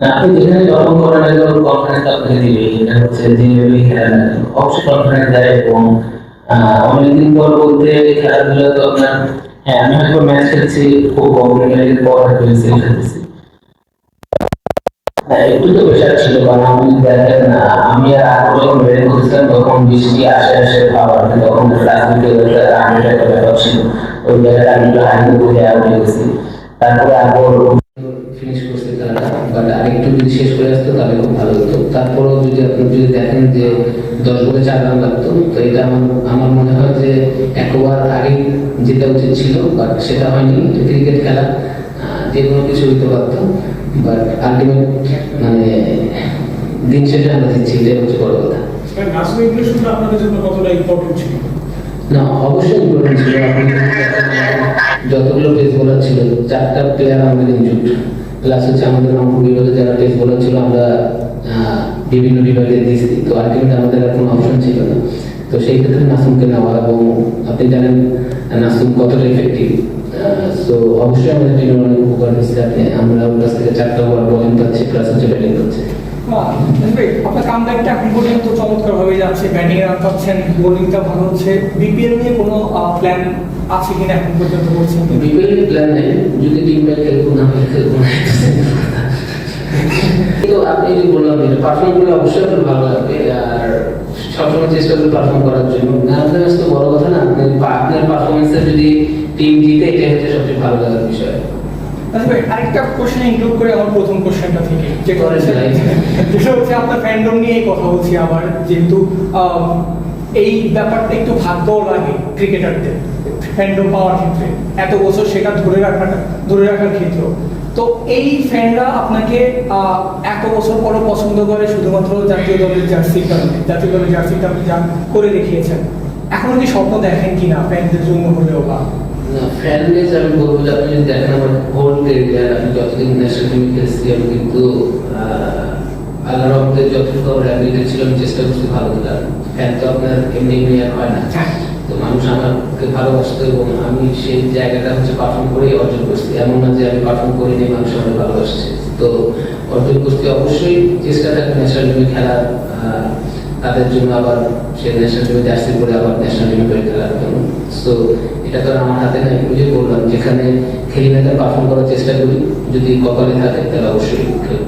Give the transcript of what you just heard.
না, আপনি যেখানে করেন না কনফারেন্স আপনাকে দিবে এটা হচ্ছে যেভাবে খেলা না অবশ্যই কনফারেন্স দেয় এবং অনেকদিন পর বলতে খেলাধুলা তো আপনার হ্যাঁ আমি হয়তো ম্যাচ খেলছি খুব কম পর হয়তো খেলতেছি হ্যাঁ, একটু তো প্রেশার ছিল কারণ আমি দেখেন আমি আর আগে যখন বের করছিলাম তখন বৃষ্টি আসে আসে খাবার তখন রাজনীতি আমি একটা ব্যাপার ছিল। ওই জায়গায় আমি একটু বুঝে আউট হয়ে গেছি। তারপরে আবার ফিনিশ বাট আরেকটু যদি শেষ করে আসতো তাহলে খুব ভালো হতো। তারপরেও যদি আপনি যদি দেখেন যে দশ বলে চার রান লাগতো তো এটা আমার আমার মনে হয় যে একবার আগে যেটা উচিত ছিল বাট সেটা হয়নি। ক্রিকেট খেলা যে কোনো কিছু হইতে পারতো বাট আলটিমেট মানে দিন শেষে আমরা দিচ্ছি এটাই হচ্ছে বড় কথা। না অবশ্যই ইম্পর্টেন্ট ছিল। যতগুলো পেস বোলার ছিল চারটা প্লেয়ার আমাদের ইনজুড প্লাস হচ্ছে আমাদের রংপুর বিভাগে যারা টেস্ট বোলার ছিল আমরা বিভিন্ন বিভাগে দিয়েছি। তো আলটিমেট আমাদের আর কোনো অপশন ছিল না। তো সেই ক্ষেত্রে নাসুমকে নেওয়া এবং আপনি জানেন নাসুম কতটা এফেক্টিভ সো অবশ্যই আমাদের জন্য অনেক উপকার হয়েছে আপনি আমরা ওর কাছ থেকে চারটা ওভার বলিং পাচ্ছি প্লাস হচ্ছে ব্যাটিং ভাই, আপনার প্ল্যান যদি টিম এটা আর সবসময় চেষ্টা করার জন্য। বড় কথা না আপনি আপনার পারফরমেন্সে যদি টিম জিতে, এটাই হচ্ছে সবচেয়ে ভালো লাগার বিষয়। আচ্ছা ভাই আরেকটা কোশ্চেন ইনক্লুড করে আমার প্রথম কোশ্চেনটা থেকে যে হচ্ছে যেটা হচ্ছে আপনার ফ্যান্ডম নিয়েই কথা বলছি আবার যেহেতু এই ব্যাপারটা একটু ভাগ্যও লাগে ক্রিকেটারদের ফ্যান্ডম পাওয়ার ক্ষেত্রে। এত বছর সেটা ধরে রাখাটা ধরে রাখার ক্ষেত্রেও। তো এই ফ্যানরা আপনাকে এত বছর পরও পছন্দ করে শুধুমাত্র জাতীয় দলের জার্সির কারণে জাতীয় দলের জার্সিটা আপনি যা করে দেখিয়েছেন। এখনও কি স্বপ্ন দেখেন কিনা ফ্যানদের জন্য হলেও বা? না আমি বলব যে আপনি যদি দেখেন আমার হোল ক্যারিয়ার আমি যতদিন ন্যাশনাল টিমে খেলছি আমি কিন্তু আল্লাহ রহমতে যতটুকু র্যাপিডে ছিল আমি চেষ্টা করছি ভালো খেলার। ফ্যান তো আপনার এমনি এমনি আর হয় না। তো মানুষ আমাকে ভালোবাসতো এবং আমি সেই জায়গাটা হচ্ছে পারফর্ম করেই অর্জন করছি। এমন না যে আমি পারফর্ম করিনি মানুষ আমাকে ভালোবাসছে। তো অর্জন করতে অবশ্যই চেষ্টা থাকে ন্যাশনাল টিমে খেলার তাদের জন্য আবার সে ন্যাশনাল টিমে জার্সি করে আবার ন্যাশনাল টিমে খেলার জন্য। সো এটা আমার হাতে নাই, ওই যে বললাম, যেখানে খেলি না পারফর্ম করার চেষ্টা করি, যদি কপালে থাকে, তাহলে অবশ্যই খেলব।